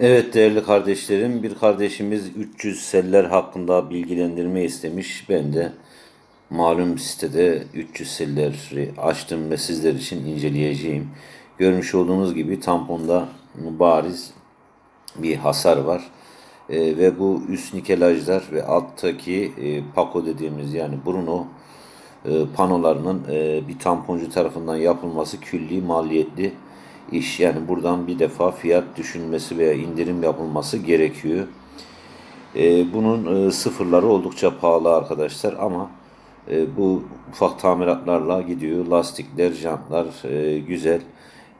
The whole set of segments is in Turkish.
Evet değerli kardeşlerim, bir kardeşimiz 300 seller hakkında bilgilendirme istemiş. Ben de malum sitede 300 selleri açtım ve sizler için inceleyeceğim. Görmüş olduğunuz gibi tamponda bariz bir hasar var. Ee, ve bu üst nikelajlar ve alttaki e, pako dediğimiz yani Bruno e, panolarının e, bir tamponcu tarafından yapılması külli maliyetli iş. Yani buradan bir defa fiyat düşünmesi veya indirim yapılması gerekiyor. E, bunun e, sıfırları oldukça pahalı arkadaşlar ama e, bu ufak tamiratlarla gidiyor. Lastikler, jantlar e, güzel.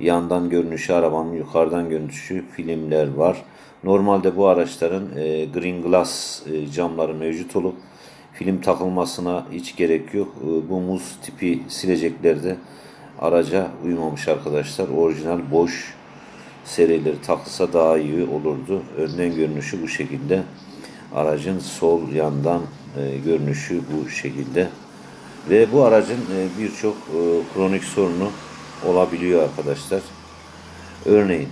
Yandan görünüşü arabanın yukarıdan görünüşü filmler var. Normalde bu araçların e, green glass e, camları mevcut olup film takılmasına hiç gerek yok. E, bu muz tipi sileceklerde araca uymamış arkadaşlar. Orijinal boş serileri takılsa daha iyi olurdu. Önden görünüşü bu şekilde. Aracın sol yandan e, görünüşü bu şekilde. Ve bu aracın e, birçok e, kronik sorunu olabiliyor arkadaşlar. Örneğin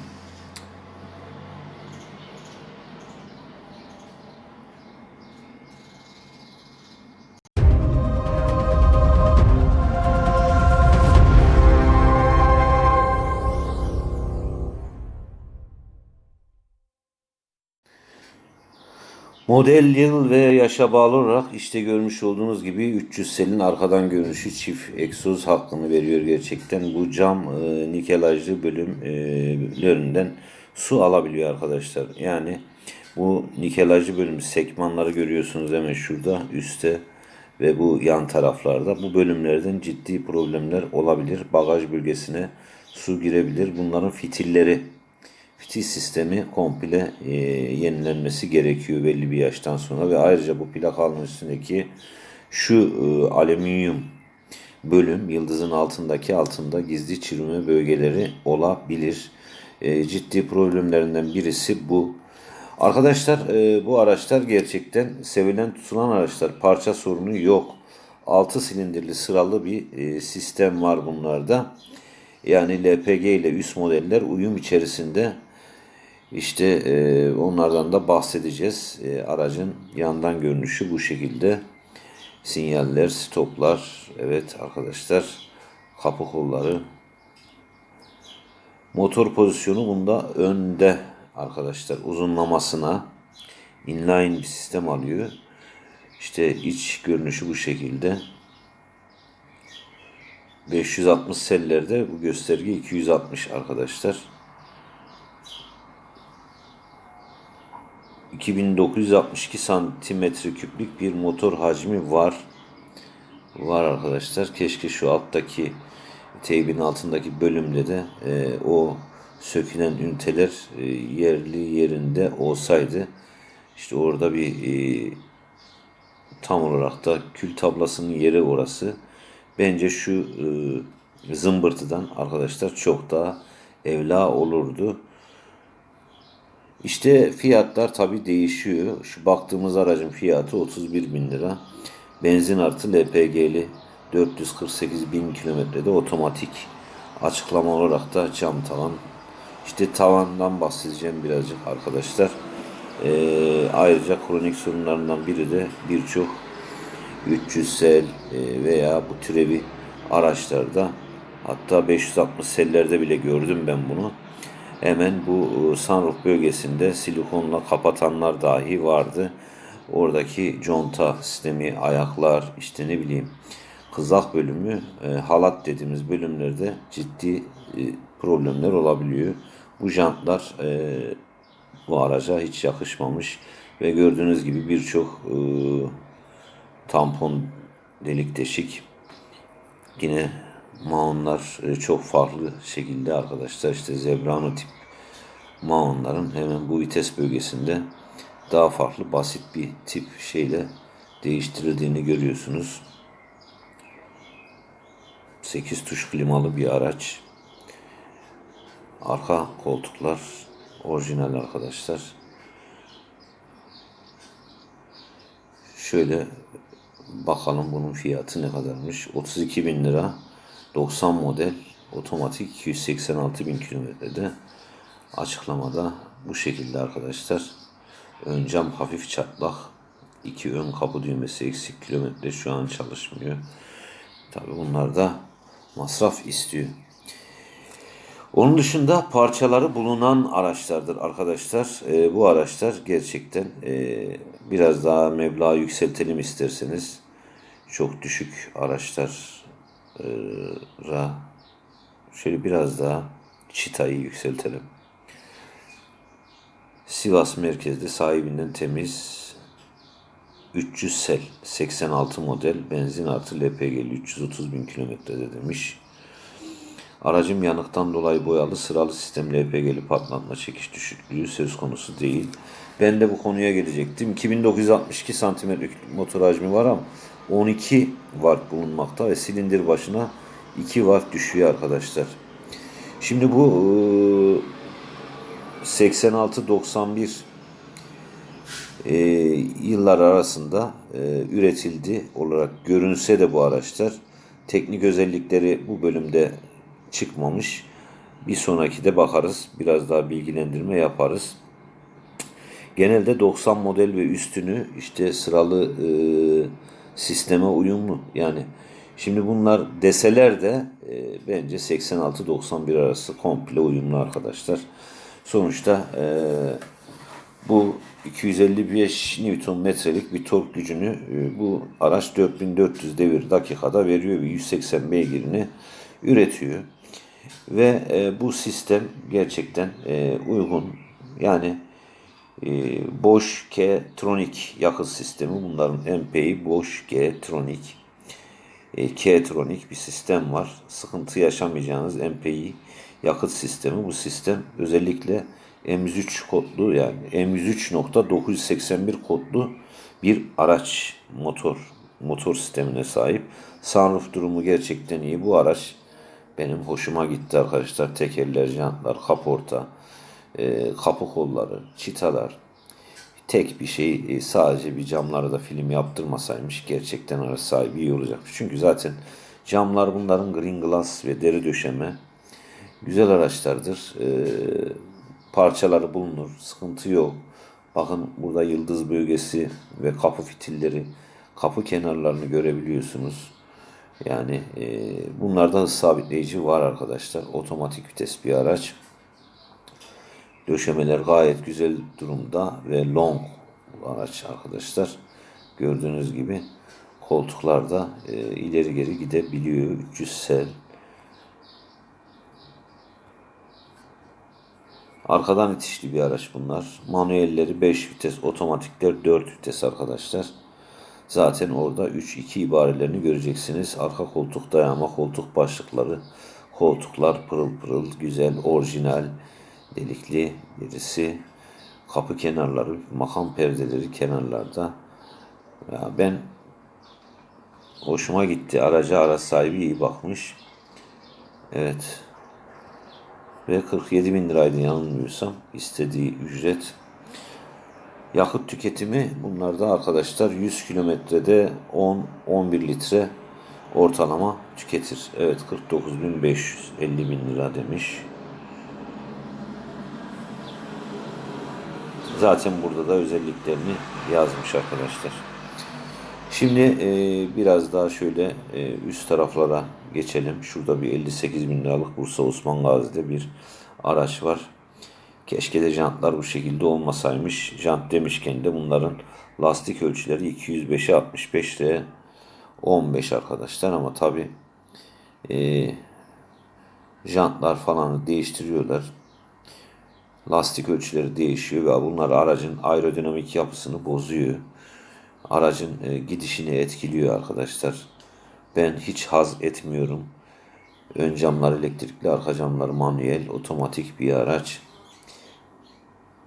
Model yıl ve yaşa bağlı olarak işte görmüş olduğunuz gibi 300 selin arkadan görünüşü çift egzoz hakkını veriyor gerçekten. Bu cam e, nikelajlı bölümlerinden su alabiliyor arkadaşlar. Yani bu nikelajlı bölüm sekmanları görüyorsunuz hemen şurada üstte ve bu yan taraflarda. Bu bölümlerden ciddi problemler olabilir. Bagaj bölgesine su girebilir. Bunların fitilleri fitil sistemi komple e, yenilenmesi gerekiyor belli bir yaştan sonra ve ayrıca bu plakanın üstündeki şu e, alüminyum bölüm yıldızın altındaki altında gizli çürüme bölgeleri olabilir. E, ciddi problemlerinden birisi bu. Arkadaşlar e, bu araçlar gerçekten sevilen tutulan araçlar. Parça sorunu yok. 6 silindirli sıralı bir e, sistem var bunlarda. Yani LPG ile üst modeller uyum içerisinde işte e, onlardan da bahsedeceğiz. E, aracın yandan görünüşü bu şekilde. Sinyaller, stoplar, evet arkadaşlar kapı kolları. Motor pozisyonu bunda önde arkadaşlar uzunlamasına inline bir sistem alıyor. İşte iç görünüşü bu şekilde. 560 sellerde bu gösterge 260 arkadaşlar. 2962 santimetre küplük bir motor hacmi var. Var arkadaşlar. Keşke şu alttaki teybin altındaki bölümde de e, o sökülen üniteler e, yerli yerinde olsaydı. İşte orada bir e, tam olarak da kül tablasının yeri orası. Bence şu e, zımbırtıdan arkadaşlar çok daha evla olurdu. İşte fiyatlar tabi değişiyor. Şu baktığımız aracın fiyatı 31 bin lira. Benzin artı LPG'li 448 bin kilometrede otomatik. Açıklama olarak da cam tavan. İşte tavandan bahsedeceğim birazcık arkadaşlar. Ee, ayrıca kronik sorunlarından biri de birçok 300 sel e, veya bu türevi araçlarda hatta 560 sellerde bile gördüm ben bunu hemen bu e, sunroof bölgesinde silikonla kapatanlar dahi vardı. Oradaki conta sistemi, ayaklar, işte ne bileyim kızak bölümü, e, halat dediğimiz bölümlerde ciddi e, problemler olabiliyor. Bu jantlar e, bu araca hiç yakışmamış ve gördüğünüz gibi birçok e, tampon delik deşik yine Maonlar e, çok farklı şekilde arkadaşlar işte Zebrano tip Maonların hemen bu vites bölgesinde daha farklı basit bir tip şeyle değiştirildiğini görüyorsunuz. 8 tuş klimalı bir araç. Arka koltuklar orijinal arkadaşlar. Şöyle bakalım bunun fiyatı ne kadarmış. 32 bin lira. 90 model otomatik 286 bin kilometrede açıklamada bu şekilde arkadaşlar. Ön cam hafif çatlak. İki ön kapı düğmesi eksik kilometre şu an çalışmıyor. Tabi bunlar da masraf istiyor. Onun dışında parçaları bulunan araçlardır arkadaşlar. Ee, bu araçlar gerçekten e, biraz daha meblağ yükseltelim isterseniz çok düşük araçlara şöyle biraz daha çıtayı yükseltelim. Sivas merkezde sahibinden temiz 300 sel 86 model benzin artı LPG'li 330 bin kilometrede demiş. Aracım yanıktan dolayı boyalı sıralı sistem LPG'li patlatma çekiş düşüklüğü söz konusu değil. Ben de bu konuya gelecektim. 2962 santimetrelik motor hacmi var ama 12 watt bulunmakta ve silindir başına 2 watt düşüyor arkadaşlar. Şimdi bu e, 86-91 e, yıllar arasında e, üretildi olarak görünse de bu araçlar teknik özellikleri bu bölümde çıkmamış. Bir sonraki de bakarız. Biraz daha bilgilendirme yaparız. Genelde 90 model ve üstünü işte sıralı e, sisteme uyumlu. Yani şimdi bunlar deseler de e, bence 86-91 arası komple uyumlu arkadaşlar. Sonuçta e, bu 255 Newton metrelik bir tork gücünü e, bu araç 4400 devir dakikada veriyor ve 180 beygirini üretiyor. Ve e, bu sistem gerçekten e, uygun. Yani Bosch K-Tronic yakıt sistemi. Bunların MPI Bosch K-Tronic. E, K-Tronic bir sistem var. Sıkıntı yaşamayacağınız MPI yakıt sistemi. Bu sistem özellikle M103 kodlu yani M103.981 kodlu bir araç motor motor sistemine sahip. Sunroof durumu gerçekten iyi. Bu araç benim hoşuma gitti arkadaşlar. Tekerler, jantlar, kaporta, e, kapı kolları, çitalar. Tek bir şey e, sadece bir camlara da film yaptırmasaymış gerçekten araç sahibi iyi olacakmış. Çünkü zaten camlar bunların green glass ve deri döşeme güzel araçlardır. E, parçaları bulunur. Sıkıntı yok. Bakın burada yıldız bölgesi ve kapı fitilleri, kapı kenarlarını görebiliyorsunuz. Yani e, bunlarda sabitleyici var arkadaşlar. Otomatik vites bir araç. Döşemeler gayet güzel durumda ve long araç arkadaşlar. Gördüğünüz gibi koltuklarda e, ileri geri gidebiliyor. 300 sel. Arkadan itişli bir araç bunlar. Manuelleri 5 vites, otomatikler 4 vites arkadaşlar. Zaten orada 3-2 ibarelerini göreceksiniz. Arka koltuk dayama, koltuk başlıkları, koltuklar pırıl pırıl, güzel, orijinal, delikli derisi, kapı kenarları, makam perdeleri kenarlarda. Ya ben hoşuma gitti. Araca araç sahibi iyi bakmış. Evet. Ve 47 bin liraydı yanılmıyorsam istediği ücret. Yakıt tüketimi bunlarda arkadaşlar 100 kilometrede 10-11 litre ortalama tüketir. Evet 49.550 bin lira demiş. Zaten burada da özelliklerini yazmış arkadaşlar. Şimdi e, biraz daha şöyle e, üst taraflara geçelim. Şurada bir 58 bin liralık Bursa Osman Gazi'de bir araç var. Keşke de jantlar bu şekilde olmasaymış. Jant demişken de bunların lastik ölçüleri 205'e 65 ile 15 arkadaşlar ama tabi e, jantlar falan değiştiriyorlar. Lastik ölçüleri değişiyor ve bunlar aracın aerodinamik yapısını bozuyor. Aracın e, gidişini etkiliyor arkadaşlar. Ben hiç haz etmiyorum. Ön camlar elektrikli, arka camlar manuel, otomatik bir araç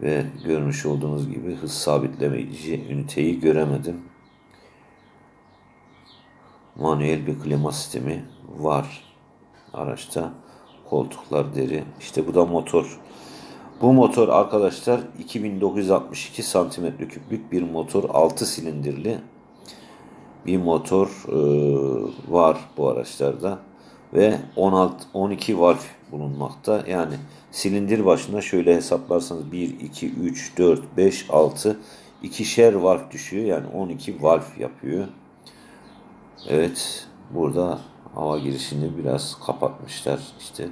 ve görmüş olduğunuz gibi hız sabitleyici üniteyi göremedim. Manuel bir klima sistemi var araçta. Koltuklar deri. İşte bu da motor. Bu motor arkadaşlar 2962 santimetre küplük bir motor 6 silindirli bir motor e, var bu araçlarda ve 16 12 valf bulunmakta. Yani silindir başına şöyle hesaplarsanız 1 2 3 4 5 6 ikişer valf düşüyor. Yani 12 valf yapıyor. Evet, burada hava girişini biraz kapatmışlar. İşte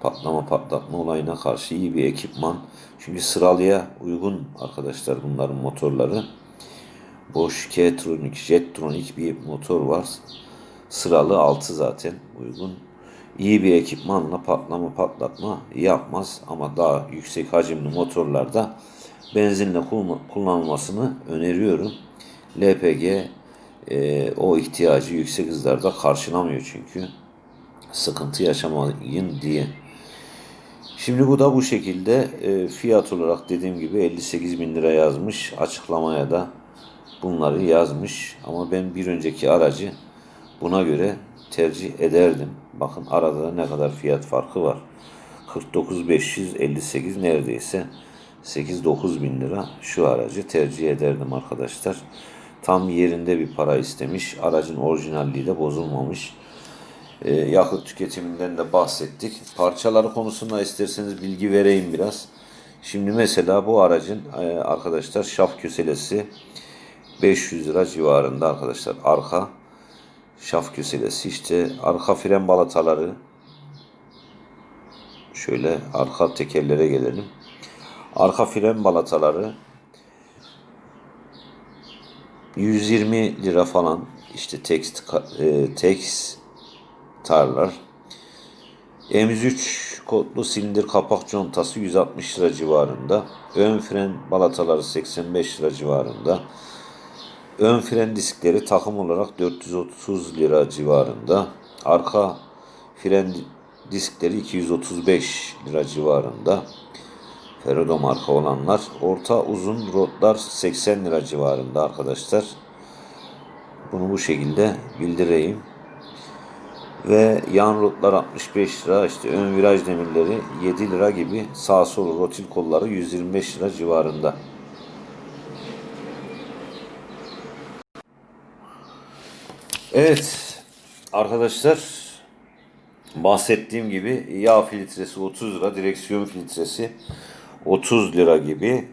patlama patlatma olayına karşı iyi bir ekipman. Çünkü sıralıya uygun arkadaşlar bunların motorları. Bosch K-Tronic, Jetronic bir motor var. Sıralı altı zaten uygun. İyi bir ekipmanla patlama patlatma yapmaz ama daha yüksek hacimli motorlarda benzinle kullan- kullanılmasını öneriyorum. LPG e, o ihtiyacı yüksek hızlarda karşılamıyor çünkü. Sıkıntı yaşamayın diye. Şimdi bu da bu şekilde e, fiyat olarak dediğim gibi 58 bin lira yazmış. Açıklamaya da bunları yazmış. Ama ben bir önceki aracı buna göre tercih ederdim. Bakın arada da ne kadar fiyat farkı var. 49.558 neredeyse 8-9 bin lira şu aracı tercih ederdim arkadaşlar. Tam yerinde bir para istemiş. Aracın orijinalliği de bozulmamış. Ee, yakıt tüketiminden de bahsettik. Parçaları konusunda isterseniz bilgi vereyim biraz. Şimdi mesela bu aracın e, arkadaşlar şaf köselesi 500 lira civarında arkadaşlar. Arka şaf köselesi işte arka fren balataları şöyle arka tekerlere gelelim. Arka fren balataları 120 lira falan işte tekst e, tekst tarlar. M3 kodlu silindir kapak contası 160 lira civarında. Ön fren balataları 85 lira civarında. Ön fren diskleri takım olarak 430 lira civarında. Arka fren diskleri 235 lira civarında. Ferrado marka olanlar. Orta uzun rotlar 80 lira civarında arkadaşlar. Bunu bu şekilde bildireyim. Ve yan rotlar 65 lira, işte ön viraj demirleri 7 lira gibi sağ sol rotil kolları 125 lira civarında. Evet arkadaşlar bahsettiğim gibi yağ filtresi 30 lira, direksiyon filtresi 30 lira gibi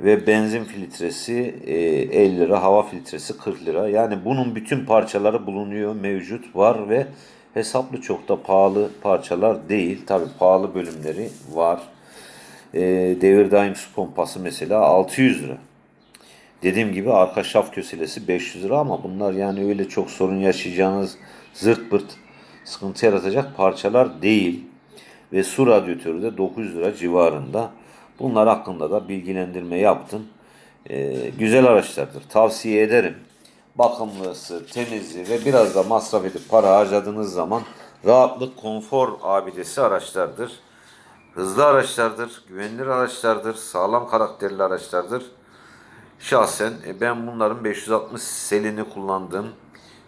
ve benzin filtresi e, 50 lira, hava filtresi 40 lira. Yani bunun bütün parçaları bulunuyor, mevcut, var ve hesaplı çok da pahalı parçalar değil. Tabi pahalı bölümleri var. E, devir daim su pompası mesela 600 lira. Dediğim gibi arka şaf köselesi 500 lira ama bunlar yani öyle çok sorun yaşayacağınız zırt pırt sıkıntı yaratacak parçalar değil. Ve su radyatörü de 900 lira civarında. Bunlar hakkında da bilgilendirme yaptım. Ee, güzel araçlardır. Tavsiye ederim. Bakımlısı, temizliği ve biraz da masraf edip para harcadığınız zaman rahatlık, konfor abidesi araçlardır. Hızlı araçlardır, güvenilir araçlardır, sağlam karakterli araçlardır. Şahsen e, ben bunların 560 selini kullandım.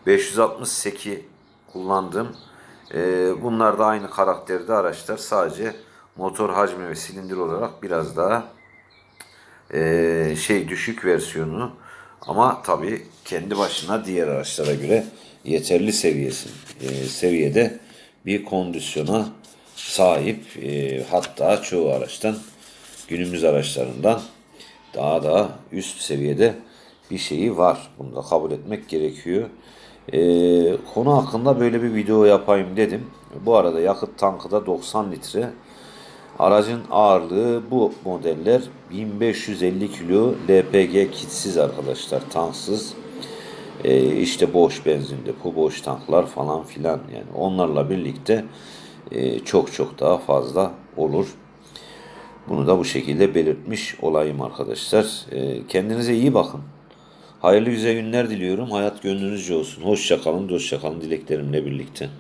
560 seki kullandım. E, bunlar da aynı karakterde araçlar. Sadece motor hacmi ve silindir olarak biraz daha e, şey düşük versiyonu. Ama tabii kendi başına diğer araçlara göre yeterli seviyesi seviyede bir kondisyona sahip. hatta çoğu araçtan günümüz araçlarından daha da üst seviyede bir şeyi var. Bunu da kabul etmek gerekiyor. Ee, konu hakkında böyle bir video yapayım dedim. Bu arada yakıt tankı da 90 litre. Aracın ağırlığı bu modeller 1550 kilo LPG kitsiz arkadaşlar tanksız. Ee, işte boş benzinde bu boş tanklar falan filan yani onlarla birlikte e, çok çok daha fazla olur. Bunu da bu şekilde belirtmiş olayım arkadaşlar. Ee, kendinize iyi bakın. Hayırlı güzel günler diliyorum. Hayat gönlünüzce olsun. Hoşça kalın, hoşça kalın dileklerimle birlikte.